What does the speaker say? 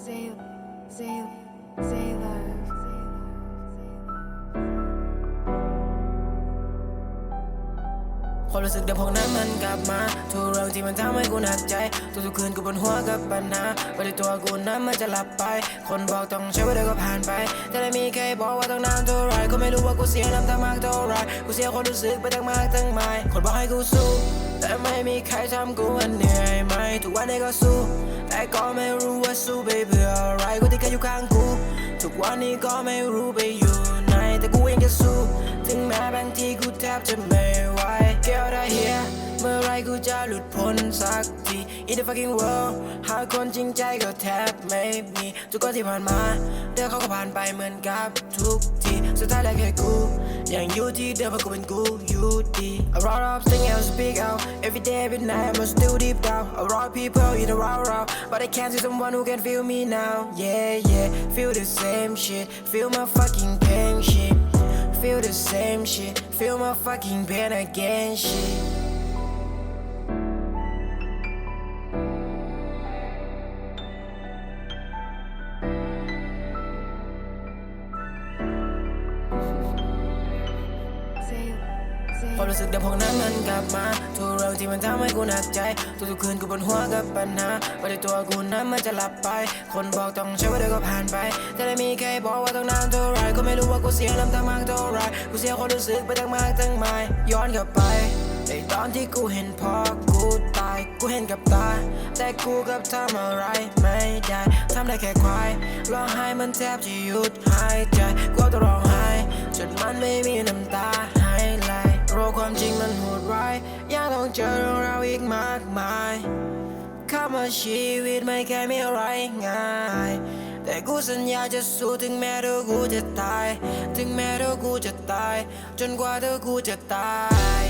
sailor, sailor, Zayla. ความรู้สึกเดิมพวกนั้นมันกลับมา ทุกเรื่องที่มันทำให้กูหนักใจ ทุกๆคืนกูบนหัวกับปัญหาวันที่ตัวกูนั้นมันจะหลับไป คนบอกต้องใช้เวลาก็ผ่านไป แต่ไม่มีใครบอกว่าต้องนานเท่าไรก็ไม่รู้ว่ากูเสียน้ำตามากเท่าไรกูเสียความรู้สึกไปตั้งมากตั้งมาย คนบอกให้กูสู้ แต่ไม่มีใครทำกูมันเหนื่อยไหมทุกวันนี้ก็สู้ แต่ก็ไม่รู้ว่าสู้ไปเพื่ออะไรกูที่แค่อยู่ข้างกู ทุกวันนี้ก็ไม่รู้ไปอยู่ไหนแต่กูยังจะสู้ ถึงแม้บางทีกูแทบจะไม่ กูจะหลุดพ้นสักที In the fucking world หาคนจริงใจก็แทบไม่มี ทุกคนที่ผ่านมา เดินเขาก็ผ่านไปเหมือนกับทุกที สุดท้ายแล้วแค่กูยังอยู่ที่เดิมเพราะกูเป็นกูอยู่ดี I roll up sing out speak out every day every night I'm still deep down I roll people in a row row but I can't see someone who can feel me now yeah yeah feel the same shit feel my fucking pain shit Feel the same shit, feel my fucking pain again shit. ความรู้สึกเดิมพวกนั้นมันกลับมาทุกเรื่องที่มันทำให้กูหนักใจ ทุกๆคืนกูบนหัวกับปัญหาว่าในตัวกูนั้นมันจะหลับไป คนบอกต้องใช้เวลาก็ผ่านไป แต่ไม่มีใครบอกว่าต้องนานเท่าไรก็ไม่รู้ว่ากูเสียน้ำตามากเท่าไรกูเสียความรู้สึกไปตั้งมากตั้งมายย้อนกลับไปในตอนที่กูเห็นพ่อกูตาย กูเห็นกับตา แต่กูกับทำอะไรไม่ได้ ทำได้แค่ควาย ร้องไห้มันแทบจะหยุดหายใจ กูต้องร้องไห้จนมันไม่มี เจอเรื่องราวอีกมากมายคำว่าชีวิตไม่แค่ไม่ไรง่าย แต่กูสัญญาจะสู้ถึงแม้เธอกูจะตาย ถึงแม้เธอกูจะตาย จนกว่าเธอกูจะตาย